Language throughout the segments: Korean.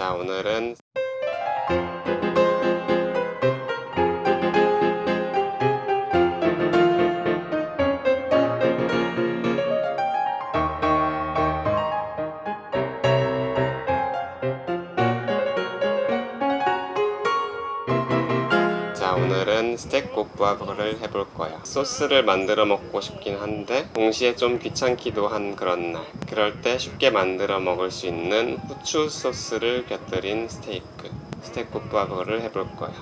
자, 오늘은 오늘은 스테이크 국밥을 해볼 거야. 소스를 만들어 먹고 싶긴 한데 동시에 좀 귀찮기도 한 그런 날. 그럴 때 쉽게 만들어 먹을 수 있는 후추 소스를 곁들인 스테이크. 스테이크 국밥을 해볼 거야.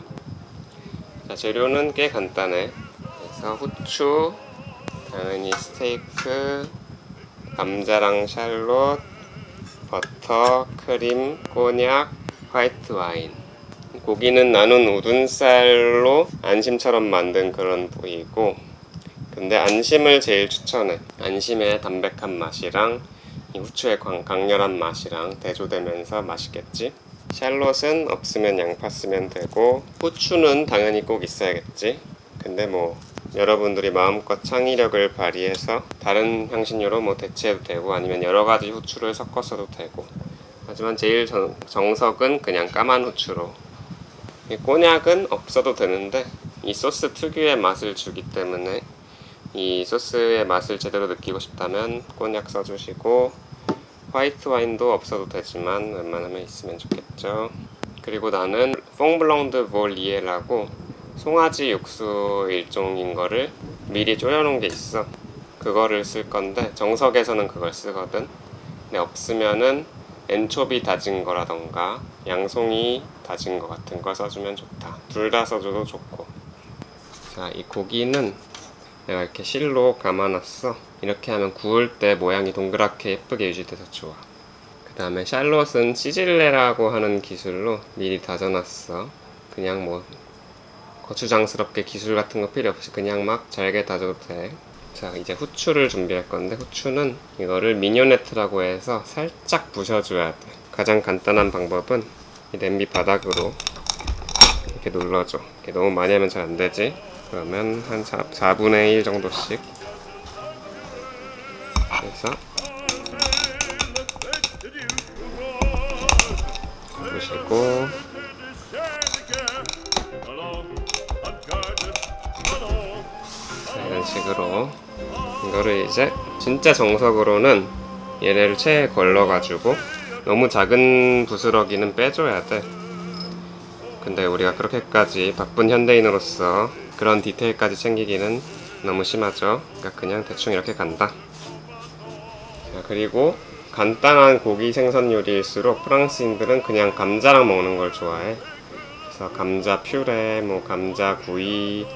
자 재료는 꽤 간단해. 그래서 후추 당연히 스테이크 감자랑 샬롯 버터, 크림, 곤약, 화이트 와인 고기는 나눈 우둔살로 안심처럼 만든 그런 부위고 근데 안심을 제일 추천해. 안심의 담백한 맛이랑 이 후추의 광- 강렬한 맛이랑 대조되면서 맛있겠지? 샬롯은 없으면 양파 쓰면 되고 후추는 당연히 꼭 있어야겠지? 근데 뭐 여러분들이 마음껏 창의력을 발휘해서 다른 향신료로 뭐 대체해도 되고 아니면 여러 가지 후추를 섞어서도 되고. 하지만 제일 정, 정석은 그냥 까만 후추로. 이 꼬냑은 없어도 되는데 이 소스 특유의 맛을 주기 때문에 이 소스의 맛을 제대로 느끼고 싶다면 꼬냑 써주시고 화이트 와인도 없어도 되지만 웬만하면 있으면 좋겠죠. 그리고 나는 퐁블랑드 볼리에라고 송아지 육수 일종인 거를 미리 졸여놓은 게 있어. 그거를 쓸 건데 정석에서는 그걸 쓰거든. 근데 없으면은 엔초비 다진 거라던가 양송이 다진 거 같은 거 써주면 좋다. 둘 다 써줘도 좋고. 자, 이 고기는 내가 이렇게 실로 감아놨어. 이렇게 하면 구울 때 모양이 동그랗게 예쁘게 유지돼서 좋아. 그 다음에 샬롯은 시질레라고 하는 기술로 미리 다져놨어. 그냥 뭐 거추장스럽게 기술 같은 거 필요 없이 그냥 막 잘게 다져도 돼. 자, 이제 후추를 준비할 건데 후추는 이거를 미니오네트라고 해서 살짝 부셔줘야 돼. 가장 간단한 방법은 이 냄비 바닥으로 이렇게 눌러줘. 이렇게 너무 많이 하면 잘 안 되지. 그러면 한 4, 4분의 1 정도씩 그래서 보시고 자, 이런 식으로 이거를 이제 진짜 정석으로는 얘네를 체에 걸러가지고 너무 작은 부스러기는 빼줘야 돼. 근데 우리가 그렇게까지 바쁜 현대인으로서 그런 디테일까지 챙기기는 너무 심하죠. 그러니까 그냥 대충 이렇게 간다. 자, 그리고 간단한 고기 생선 요리일수록 프랑스인들은 그냥 감자랑 먹는 걸 좋아해. 그래서 감자 퓨레, 뭐 감자 구이,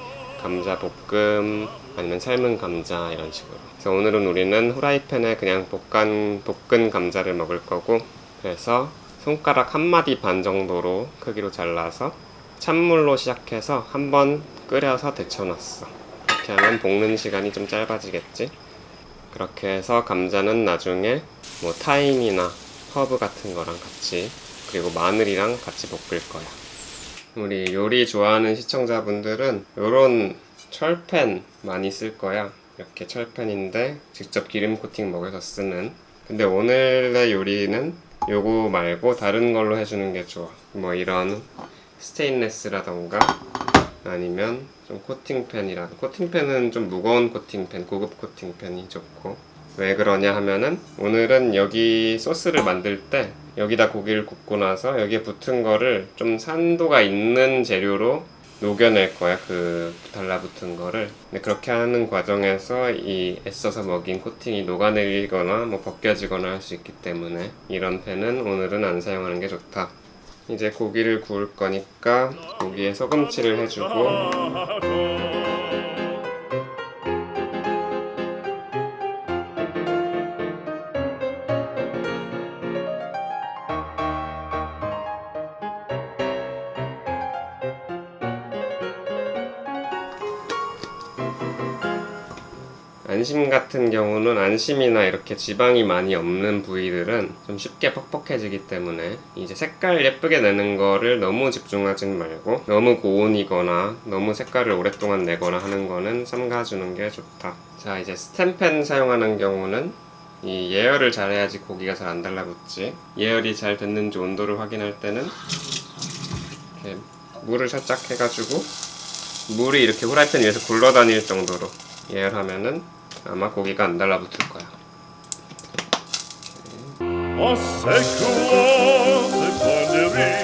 감자 볶음, 아니면 삶은 감자 이런 식으로. 그래서 오늘은 우리는 후라이팬에 그냥 볶은 볶은 감자를 먹을 거고, 그래서 손가락 한 마디 반 정도로 크기로 잘라서 찬물로 시작해서 한번 끓여서 데쳐놨어. 이렇게 하면 볶는 시간이 좀 짧아지겠지? 그렇게 해서 감자는 나중에 뭐 타임이나 허브 같은 거랑 같이 그리고 마늘이랑 같이 볶을 거야. 우리 요리 좋아하는 시청자분들은 요런 철팬 많이 쓸 거야. 이렇게 철팬인데 직접 기름 코팅 먹여서 쓰는. 근데 오늘의 요리는 요거 말고 다른 걸로 해주는 게 좋아. 뭐 이런 스테인레스라던가 아니면 좀 코팅팬이라 코팅팬은 좀 무거운 코팅팬, 고급 코팅팬이 좋고 왜 그러냐 하면은 오늘은 여기 소스를 만들 때 여기다 고기를 굽고 나서 여기에 붙은 거를 좀 산도가 있는 재료로 녹여낼 거야 그 달라붙은 거를. 근데 그렇게 하는 과정에서 이 애써서 먹인 코팅이 녹아내리거나 뭐 벗겨지거나 할 수 있기 때문에 이런 팬은 오늘은 안 사용하는 게 좋다. 이제 고기를 구울 거니까 고기에 소금칠을 해주고 안심 같은 경우는 안심이나 이렇게 지방이 많이 없는 부위들은 좀 쉽게 퍽퍽해지기 때문에 이제 색깔 예쁘게 내는 거를 너무 집중하진 말고 너무 고온이거나 너무 색깔을 오랫동안 내거나 하는 거는 삼가주는 게 좋다. 자 이제 스탬펜 사용하는 경우는 이 예열을 잘해야지 고기가 잘 안 달라붙지. 예열이 잘 됐는지 온도를 확인할 때는 이렇게 물을 살짝 해가지고 물이 이렇게 후라이팬 위에서 굴러다닐 정도로 예열하면은 아마 고기가 안 달라붙을 거야. En séculoise banderie,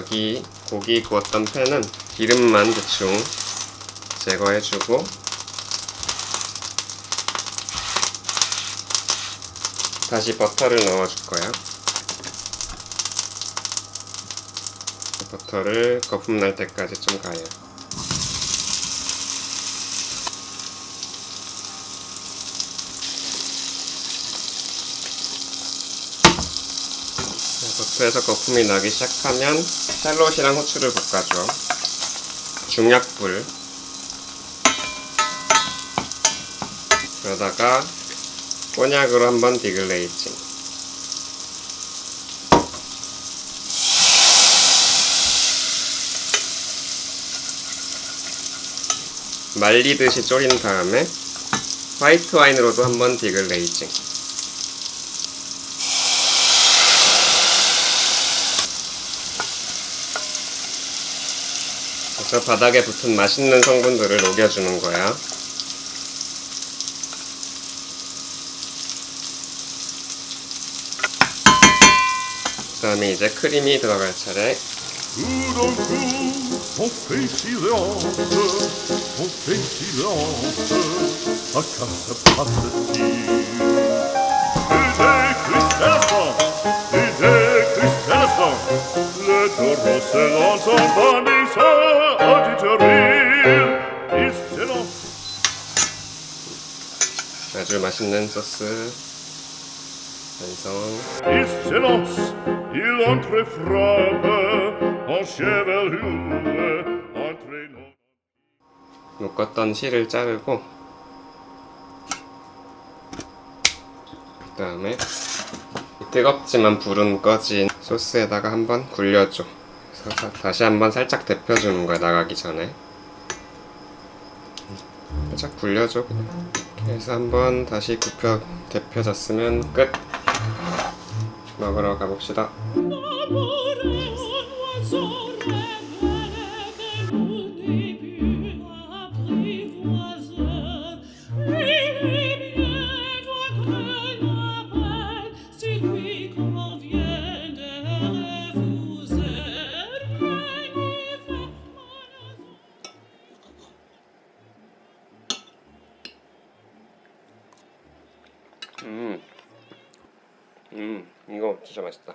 여기 고기 구웠던 팬은 기름만 대충 제거해주고 다시 버터를 넣어줄 거야. 버터를 거품 날 때까지 좀 가요. 버터에서 거품이 나기 시작하면 샬롯이랑 후추를 볶아줘. 중약불. 그러다가 꼬냑으로 한번 디글레이징. 말리듯이 졸인 다음에 화이트 와인으로도 한번 디글레이징. 그래서 바닥에 붙은 맛있는 성분들을 녹여주는 거야. 그 다음에 이제 크림이 들어갈 차례. Tout d'un coup, on fait 아주 맛있는 소스. 완성. 묶었던 실을 자르고 그 다음에 뜨겁지만 불은 꺼진 소스에다가 한번 굴려줘. 다시 한번 살짝 데펴주는 거야 나가기 전에. 살짝 굴려줘 그냥 해서 한번 다시 굽혀 데펴졌으면 끝. 먹으러 가봅시다 음, 음 이거 진짜 맛있다